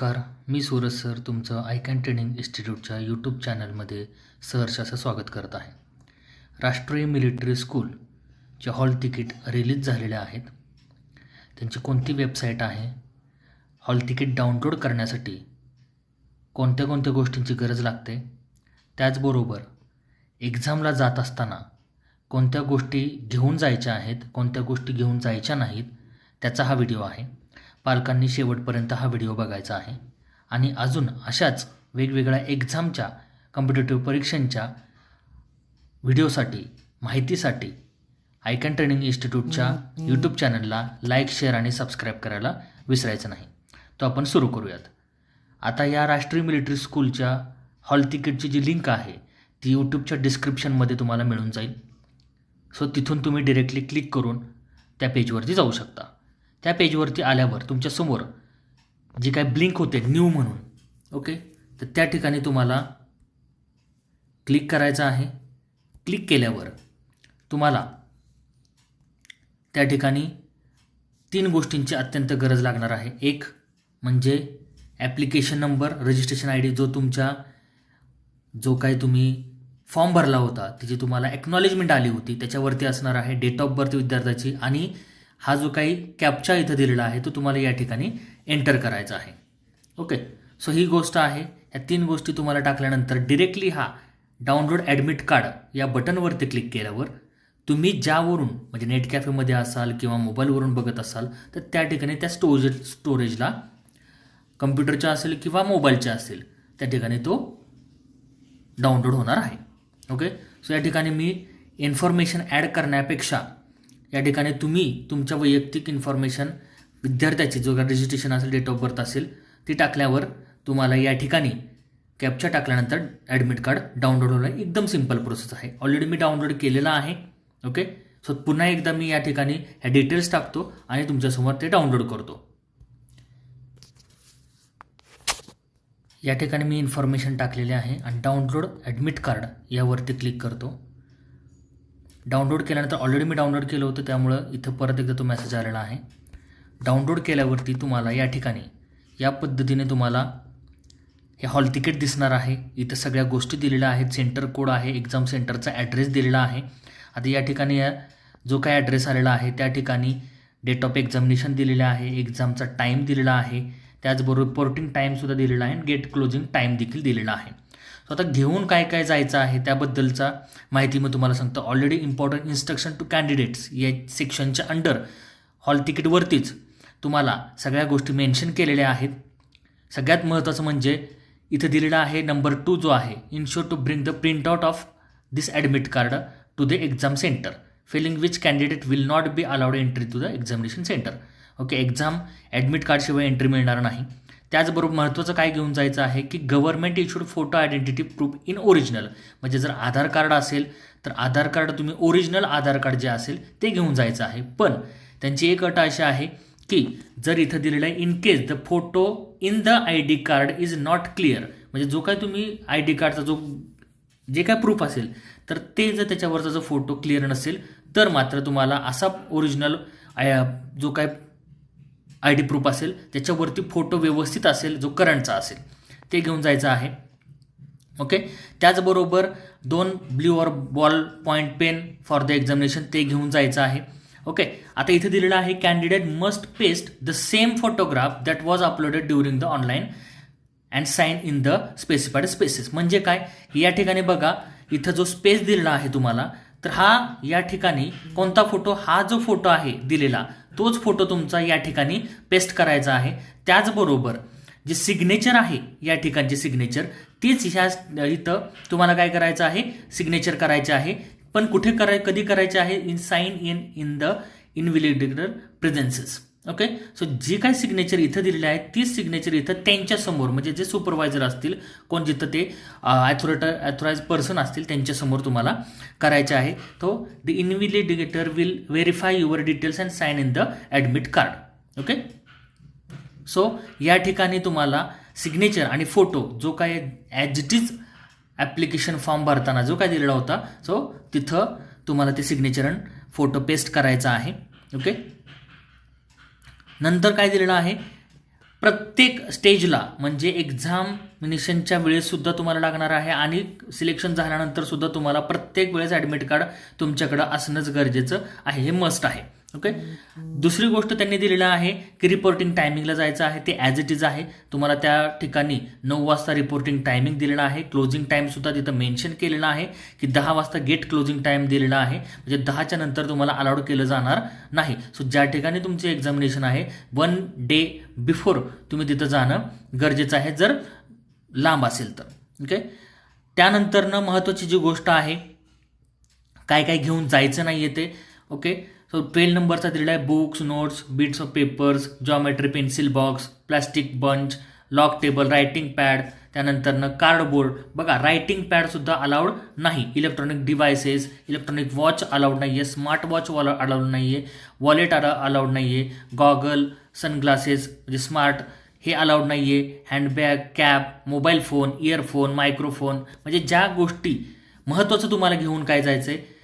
नमस्कार मी सूरज सर तुमचं आय कॅन ट्रेनिंग इन्स्टिट्यूटच्या यूट्यूब चॅनलमध्ये सहर्ष असं स्वागत करत आहे. राष्ट्रीय मिलिटरी स्कूलचे हॉल तिकीट रिलीज झालेले आहेत. त्यांची कोणती वेबसाईट आहे? हॉल तिकीट डाउनलोड करण्यासाठी कोणत्या कोणत्या गोष्टींची गरज लागते? त्याचबरोबर एक्झामला जात असताना कोणत्या गोष्टी घेऊन जायच्या आहेत कोणत्या गोष्टी घेऊन जायच्या नाहीत त्याचा हा व्हिडिओ आहे. पालकांनी शेवटपर्यंत हा व्हिडिओ बघायचा आहे. आणि अजून अशाच वेगवेगळ्या एक्झामच्या कॉम्पिटेटिव्ह परीक्षांच्या व्हिडिओसाठी माहितीसाठी आयकॅन ट्रेनिंग इन्स्टिट्यूटच्या यूट्यूब चॅनलला लाईक शेअर आणि सबस्क्राईब करायला विसरायचं नाही. तो आपण सुरू करूयात. आता या राष्ट्रीय मिलिटरी स्कूलच्या हॉल तिकीटची जी लिंक आहे ती यूट्यूबच्या डिस्क्रिप्शनमध्ये तुम्हाला मिळून जाईल. सो तिथून तुम्ही डिरेक्टली क्लिक करून त्या पेजवरती जाऊ शकता. त्या पेजवरती आल्यावर तुमच्यासमोर जी काय ब्लिंक होते न्यू म्हणून ओके? तर त्या ठिकाणी तुम्हाला क्लिक करायचं आहे. क्लिक केल्यावर तुम्हाला त्या ठिकाणी तीन गोष्टींची अत्यंत गरज लागणार आहे. एक म्हणजे application number registration I D जो तुमच्या जो काही तुम्ही फॉर्म भरला होता त्याची तुम्हाला एक्नॉलेजमेंट आली होती त्याच्यावरती असणार आहे. डेट ऑफ बर्थ विद्यार्थ्याची आणि हा जो काही कॅप्चा इथं दिलेला आहे तो तुम्हाला या ठिकाणी एंटर करायचा आहे. ओके सो ही गोष्ट आहे. या तीन गोष्टी तुम्हाला टाकल्यानंतर डिरेक्टली हा डाउनलोड ॲडमिट कार्ड या बटनवरती क्लिक केल्यावर तुम्ही ज्यावरून म्हणजे नेट कॅफेमध्ये असाल किंवा मोबाईलवरून बघत असाल तर त्या ठिकाणी त्या स्टोरेज स्टोरेजला कम्प्युटरच्या असेल किंवा मोबाईलच्या असेल त्या ठिकाणी तो डाउनलोड होणार आहे. ओके सो या ठिकाणी मी इन्फॉर्मेशन ॲड करण्यापेक्षा या ठिकाणी तुम्ही तुमच्या वैयक्तिक इन्फॉर्मेशन विद्यार्थ्याची जो काही रजिस्ट्रेशन असेल डेट ऑफ बर्थ असेल ती टाकल्यावर तुम्हाला या ठिकाणी कॅपच्या टाकल्यानंतर ॲडमिट कार्ड डाउनलोड होणं एकदम सिंपल प्रोसेस आहे. ऑलरेडी मी डाउनलोड केलेला आहे ओके सो पुन्हा एकदा मी या ठिकाणी ह्या डिटेल्स टाकतो आणि तुमच्यासमोर ते डाउनलोड करतो. या ठिकाणी मी इन्फॉर्मेशन टाकलेली आहे आणि डाउनलोड ॲडमिट कार्ड यावरती क्लिक करतो. डाउनलोड केल्यानंतर ऑलरेडी मी डाउनलोड केलं होतं त्यामुळं इथं परत एकदा तो मेसेज आलेला आहे. डाउनलोड केल्यावरती तुम्हाला या ठिकाणी या पद्धतीने तुम्हाला हे हॉल तिकीट दिसणार आहे. इथं सगळ्या गोष्टी दिलेल्या आहेत. सेंटर कोड आहे एक्झाम सेंटरचा ॲड्रेस दिलेला आहे. आता या ठिकाणी या जो काय ॲड्रेस आलेला आहे त्या ठिकाणी डेट ऑफ एक्झामिनेशन दिलेलं आहे एक्झामचा टाईम दिलेला आहे. त्याचबरोबर रिपोर्टिंग टाईमसुद्धा दिलेला आहे आणि गेट क्लोजिंग टाईम देखील दिलेला आहे. सो आता घेऊन काय काय जायचं आहे त्याबद्दलचा माहिती मी तुम्हाला सांगतो. Already important instruction to candidates या सेक्शनच्या अंडर हॉल तिकीटवरतीच तुम्हाला सगळ्या गोष्टी मेन्शन केलेल्या आहेत. सगळ्यात महत्त्वाचं म्हणजे इथं दिलेला आहे नंबर टू जो आहे ensure to bring the print out of this admit card to the exam centre failing which candidate will not be allowed entry to the examination centre okay exam admit कार्डशिवाय entry मिळणार नाही. त्याचबरोबर महत्त्वाचं काय घेऊन जायचं आहे की government issued photo identity proof in original म्हणजे जर आधार कार्ड असेल तर आधार कार्ड तुम्ही ओरिजिनल आधार कार्ड जे असेल ते घेऊन जायचं आहे. पण त्यांची एक अट अशी आहे की जर इथं दिलेलं आहे in case the photo in the I D card is not clear म्हणजे जो काय तुम्ही आय डी कार्डचा जो जे काय प्रूफ असेल तर ते जर त्याच्यावरचा जो फोटो क्लिअर नसेल तर मात्र तुम्हाला असा ओरिजिनल जो काय आय डी प्रूफ असेल त्याच्यावरती फोटो व्यवस्थित असेल जो करंटचा असेल ते घेऊन जायचं आहे. ओके? त्याचबरोबर दोन blue or ball point pen for the examination ते घेऊन जायचं आहे. ओके? आता इथे दिलेलं आहे candidate must paste the same photograph that was uploaded during the online and sign in the specified spaces. म्हणजे काय? या ठिकाणी बघा इथं जो स्पेस दिलेला आहे तुम्हाला तर हा या ठिकाणी कोणता फोटो? हा जो फोटो आहे दिलेला तोच फोटो तुमचा या ठिकाणी पेस्ट करायचा आहे. त्याचबरोबर जे सिग्नेचर आहे या ठिकाणचे सिग्नेचर तीच ह्या इथं तुम्हाला काय करायचं आहे? सिग्नेचर करायचे आहे. पण कुठे कराय कधी करायचे आहे? In sign in in the invigilator presences okay so जे काही सिग्नेचर इथं दिलेले आहे तीच सिग्नेचर इथं त्यांच्यासमोर म्हणजे जे सुपरवायझर असतील कोण जिथं ते ॲथॉरिटर ॲथॉराईज पर्सन असतील त्यांच्यासमोर तुम्हाला करायचे आहे. तो the invigilator will verify your details and sign in the admit card okay so या ठिकाणी तुम्हाला सिग्नेचर आणि फोटो जो काय as it is application form भरताना जो काय दिलेला होता सो तिथं तुम्हाला ते सिग्नेचर आणि फोटो पेस्ट करायचा आहे. ओके नंतर काय दिलेलं आहे? प्रत्येक स्टेजला म्हणजे एक्झाम एक्झामिनेशनच्या वेळेससुद्धा तुम्हाला लागणार आहे आणि सिलेक्शन झाल्यानंतर सुद्धा तुम्हाला प्रत्येक वेळेस ॲडमिट कार्ड तुमच्याकडं असणंच गरजेचं आहे. हे मस्ट आहे. ओके दुसरी गोष्ट त्यांनी दिलेलं आहे की रिपोर्टिंग टायमिंगला जायचं आहे. ते ॲज इट इज आहे. तुम्हाला त्या ठिकाणी नऊ वाजता रिपोर्टिंग टायमिंग दिलेलं आहे. क्लोजिंग टाईमसुद्धा तिथं मेन्शन केलेलं आहे की दहा वाजता गेट क्लोजिंग टाईम दिलेला आहे. म्हणजे दहाच्या नंतर तुम्हाला अलाउड केलं जाणार नाही. सो ज्या ठिकाणी तुमचे एक्झामिनेशन आहे वन डे बिफोर तुम्ही तिथं जाणं गरजेचं आहे. जर लांब असेल तर. ओके त्यानंतरनं महत्त्वाची जी गोष्ट आहे काय काय घेऊन जायचं नाही आहे ते ओके सो ट्वेल्व नंबरचा दिलेला आहे. Books notes bits of papers geometry pencil box plastic bunch log table writing pad त्यानंतरनं cardboard बघा रायटिंग पॅडसुद्धा अलाउड नाही. Electronic devices electronic watch allowed नाही आहे स्मार्ट वॉच वॉल अलाउड नाही आहे वॉलेट अलाउड नाही आहे गॉगल सनग्लासेस म्हणजे स्मार्ट हे अलाउड नाही आहे handbag cap mobile phone earphone microphone म्हणजे ज्या गोष्टी महत्त्वाचं तुम्हाला घेऊन काय जायचं आहे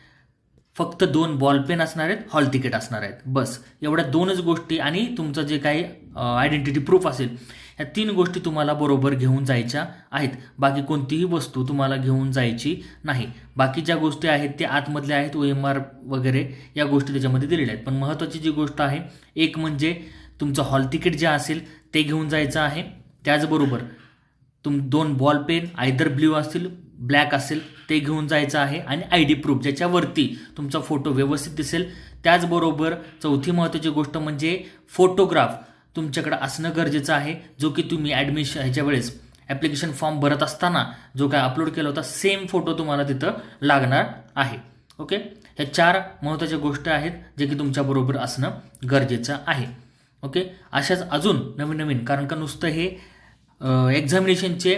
फक्त दोन बॉल पेन असणार आहेत हॉल तिकीट असणार आहेत. बस. एवढ्या दोनच गोष्टी आणि तुमचं जे काही आयडेंटिटी प्रूफ असेल ह्या तीन गोष्टी तुम्हाला बरोबर घेऊन जायच्या आहेत. बाकी कोणतीही वस्तू तुम्हाला घेऊन जायची नाही. बाकी ज्या गोष्टी आहेत त्या आतमधल्या आहेत ओ एम आर वगैरे या गोष्टी त्याच्यामध्ये दिलेल्या आहेत. पण महत्त्वाची जी गोष्ट आहे एक म्हणजे तुमचं हॉल तिकीट जे असेल ते घेऊन जायचं आहे. त्याचबरोबर तुम दोन बॉल पेन आयदर ब्ल्यू असतील ब्लॅक असेल ते घेऊन जायचं आहे. आणि आय डी प्रूफ ज्याच्यावरती तुमचा फोटो व्यवस्थित दिसेल. त्याचबरोबर चौथी महत्त्वाची गोष्ट म्हणजे फोटोग्राफ तुमच्याकडं असणं गरजेचं आहे. जो की तुम्ही ॲडमिशन ह्याच्या वेळेस ॲप्लिकेशन फॉर्म भरत असताना जो काय अपलोड केला होता सेम फोटो तुम्हाला तिथं लागणार आहे. ओके ह्या चार महत्त्वाच्या गोष्टी आहेत जे की तुमच्याबरोबर असणं गरजेचं आहे. ओके? अशाच अजून नवीन नवीन कारण का नुसतं हे एक्झामिनेशनचे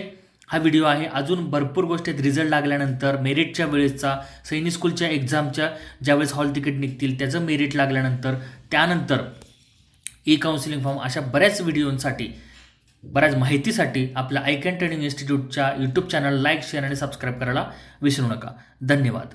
हा व्हिडिओ आहे. अजून भरपूर गोष्टी आहेत. रिझल्ट लागल्यानंतर मेरिटच्या वेळेसचा सैनिक स्कूलच्या एक्झामच्या ज्यावेळेस हॉल तिकीट निघतील त्याचं मेरिट लागल्यानंतर त्यानंतर ई काउन्सिलिंग फॉर्म अशा बऱ्याच व्हिडिओंसाठी बऱ्याच माहितीसाठी आपल्या आयकॅन ट्रेनिंग इन्स्टिट्यूटच्या यूट्यूब चॅनल लाईक शेअर आणि सबस्क्राईब करायला विसरू नका. धन्यवाद.